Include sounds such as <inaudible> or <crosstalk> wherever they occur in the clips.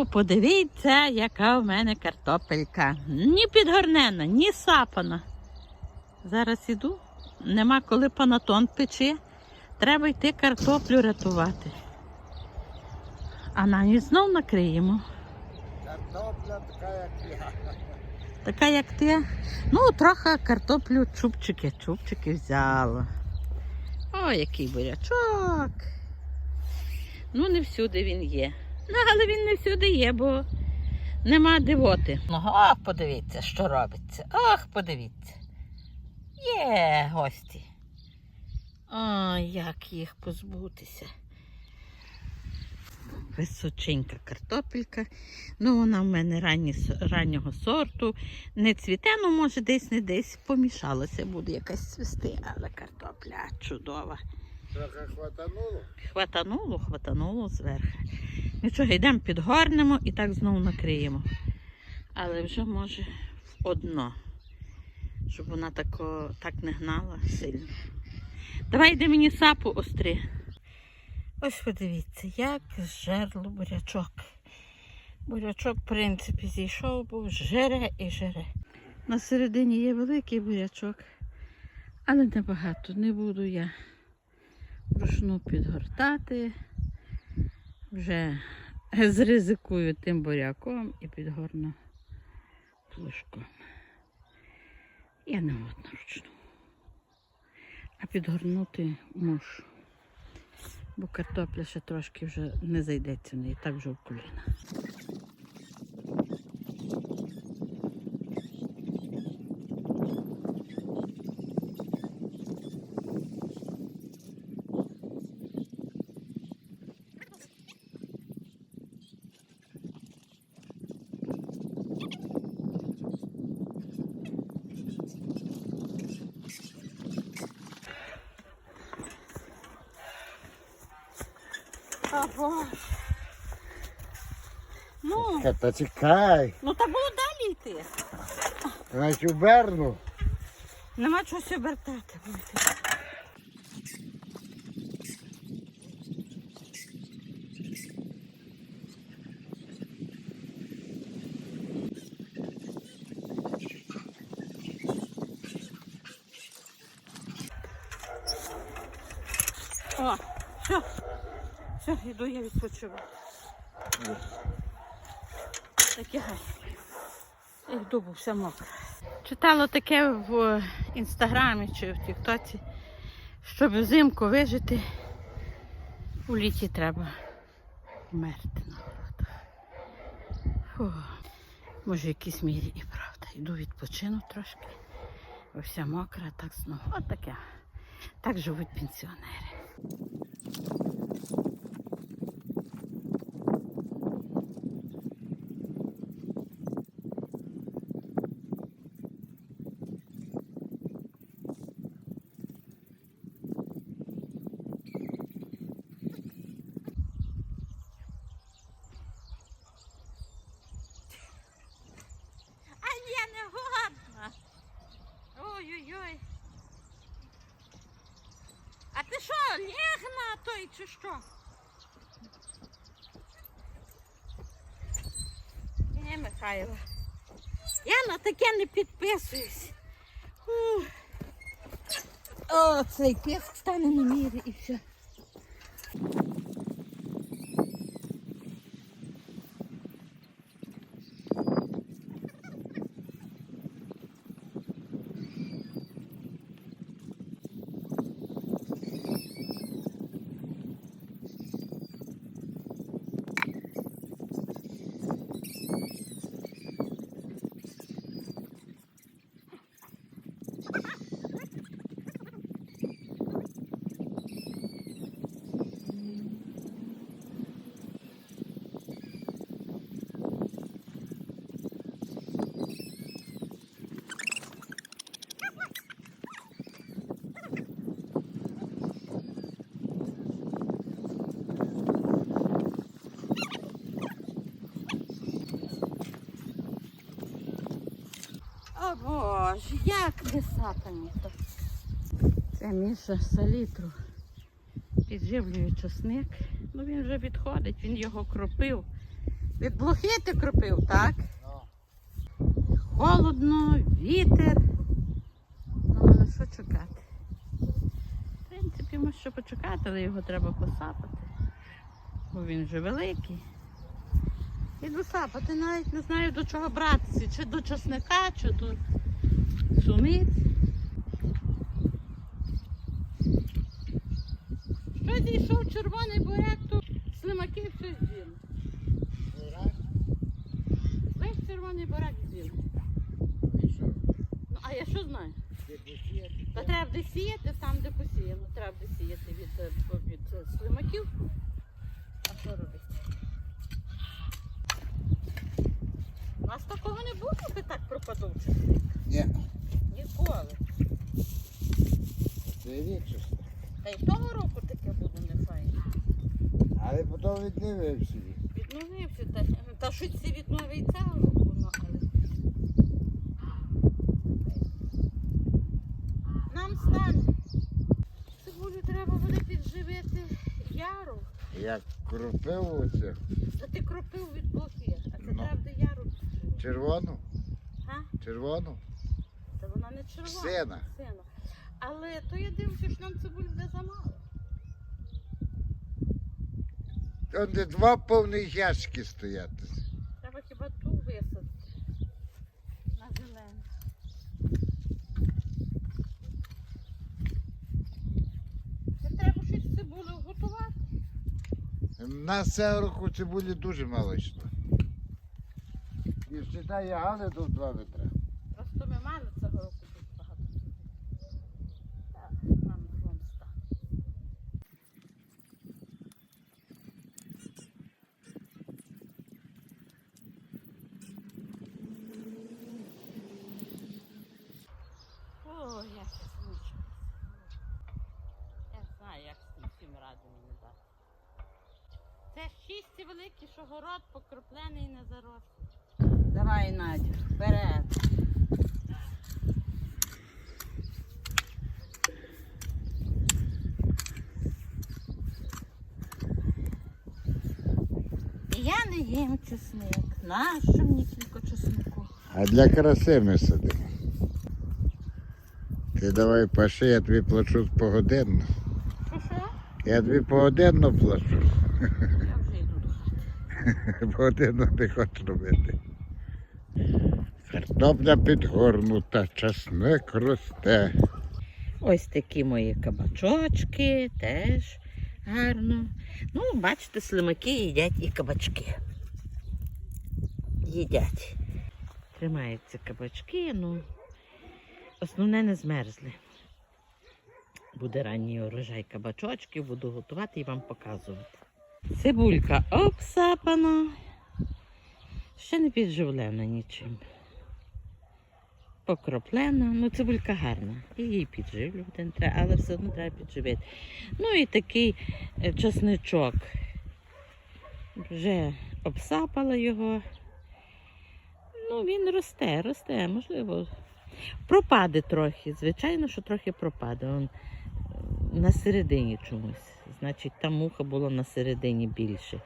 Ну, подивіться, яка в мене картопелька. Ні підгорнена, ні сапана. Зараз іду, нема коли панатон пече. Треба йти картоплю рятувати. А на ніч знов накриємо. Картопля така, як я. Така як ти. Ну, трохи картоплю чубчики, чубчики взяла. О, який бурячок. Ну, не всюди він є. Ну, але він не всюди є, бо нема дивоти. Ну, ох, подивіться, що робиться. Ох, подивіться. Є гості. Ой, як їх позбутися. Височенька картопелька. Ну, вона в мене ранні, раннього сорту. Не цвіте, ну може десь не десь помішалася, буде якась цвісти, але картопля чудова. Трохи хватануло. Хватануло, хватануло зверху. Нічого, йдемо підгорнемо і так знову накриємо. Але вже може в одно, щоб вона тако, так не гнала сильно. Давай йди мені сапу остри. Ось подивіться, як зжерло бурячок. Бурячок, в принципі, зійшов, був жере і жере. На середині є великий бурячок, але небагато. Не буду я вручну підгортати. Вже <laughs> зризикую тим буряком і підгорну плужком. Я не годна ручну. А підгорнути мушу. Бо картопля ще трошки вже не зайдеться в неї, так вже в коліна. А, Боже. Ну, Та чекай, ну та було далі йти. навіть оберну. Нема чогось обертати. О, все, все, йду я відпочиваю. Таке гай. Як дубу, все мокре. Читала таке в інстаграмі чи в Тіктоці, щоб взимку вижити, у літі треба вмерти на голодах. Може, в якійсь мірі і правда. Йду відпочину трошки, бо вся мокра, так знову. От таке. Так живуть пенсіонери. А я не годна. Ой-ой-ой. А ти що, лег той чи що? Ні, Михайло. Я на таке не підписуюсь. Ух. О, цей пес стане на мірі і все. Боже, як висатані то. Це Міша салітру. Підживлює часник. Ну він вже відходить, він його кропив. Від блохи ти кропив, так? Холодно, вітер. Ну, але що чекати? В принципі, може що почекати, але його треба посапати. Бо він вже великий. І досапати навіть не знаю до чого братися, чи до часника, чи до суниць. Що зійшов червоний буряк, то слимаки все раз, Весь червоний буряк з'їли. Ну, а я що знаю? Та треба де сіяти там, де посіяно. Треба де сіяти від, е, від е, слимаків. А що робити? У нас такого не було, би так пропадав часник. Ні, Ніколи. це рік. Та й того року таке було не файно. Але потім віддивився. Відновився, та, та щось це відновить цього року, ну але. Нам стане. Цибулю треба буде підживити яру. Як кропив оце Та ти кропив від блохи, а це Ну. підживити. Червону, Га? червону, Та вона не червона. Сина. Сина. Але то я дивлюся, що нам цибуль буде замало. Там де два повних ящики стоять. Треба хіба ту висадити на зелену. Це треба щось з цибулею готувати. Нас цього року цибулі дуже мало йшло. Вважає, Гали тут два вітра. Просто ми мали цього року тут багато. Так, нам двом стане. О, як я змучилася. Я знаю, як з цим всім ради мені дати. Це шість великі, що город покроплений не зарослий. Вперед. Я не їм чесник. Нащо мені кілька чеснику? А для краси ми сидимо. Ти давай паши, я тобі плачу погодинно. Що що? Я тобі погодинно плачу. Я вже йду до хати. <laughs> Погодинно не хочу робити. Картопля підгорнута, часник росте. Ось такі мої кабачочки, теж гарно. Ну, бачите, слимаки їдять і кабачки. Їдять. Тримаються кабачки, ну основне не змерзли. Буде ранній урожай кабачочків, буду готувати і вам показувати. Цибулька обсапана. Ще не підживлена нічим. Покроплена, ну цибулька гарна. І її підживлювати не треба, але все одно треба підживити. Ну і такий е, часничок. Вже обсапала його. Ну, він росте, росте, можливо. Пропаде трохи. Звичайно, що трохи пропаде. Он е, на середині чомусь. Значить, та муха була на середині більше.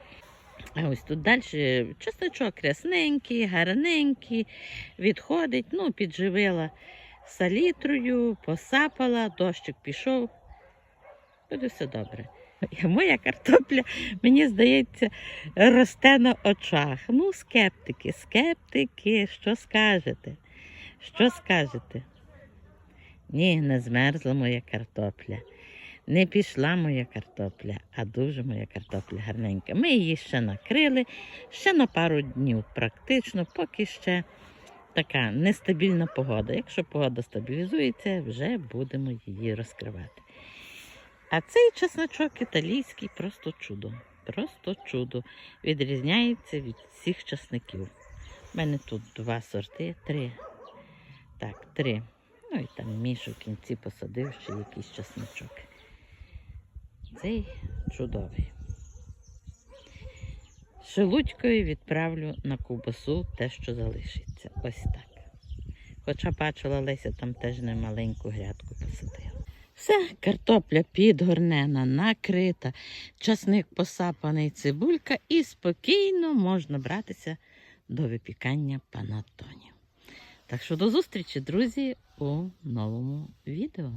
А ось тут далі чесночок рясненький, гарненький, відходить, ну, підживила салітрою, посапала, дощик пішов. Буде все добре. <laughs> Моя картопля, мені здається, росте на очах. Ну, скептики, скептики, що скажете? Що скажете? Ні, не змерзла моя картопля. Не пішла моя картопля, а дуже моя картопля гарненька. Ми її ще накрили, ще на пару днів практично, поки ще така нестабільна погода. Якщо погода стабілізується, вже будемо її розкривати. А цей чесночок італійський просто чудо. Просто чудо. Відрізняється від всіх часників. У мене тут два сорти, три. Так, три. Ну і там Мішу в кінці посадив ще якийсь часничок. Цей чудовий. Шелудькою відправлю на ковбасу те, що залишиться. Ось так. Хоча бачила Леся там теж немаленьку грядку посадила. Все, картопля підгорнена, накрита, часник посапаний, цибулька і спокійно можна братися до випікання панатонів. Так що до зустрічі, друзі, у новому відео.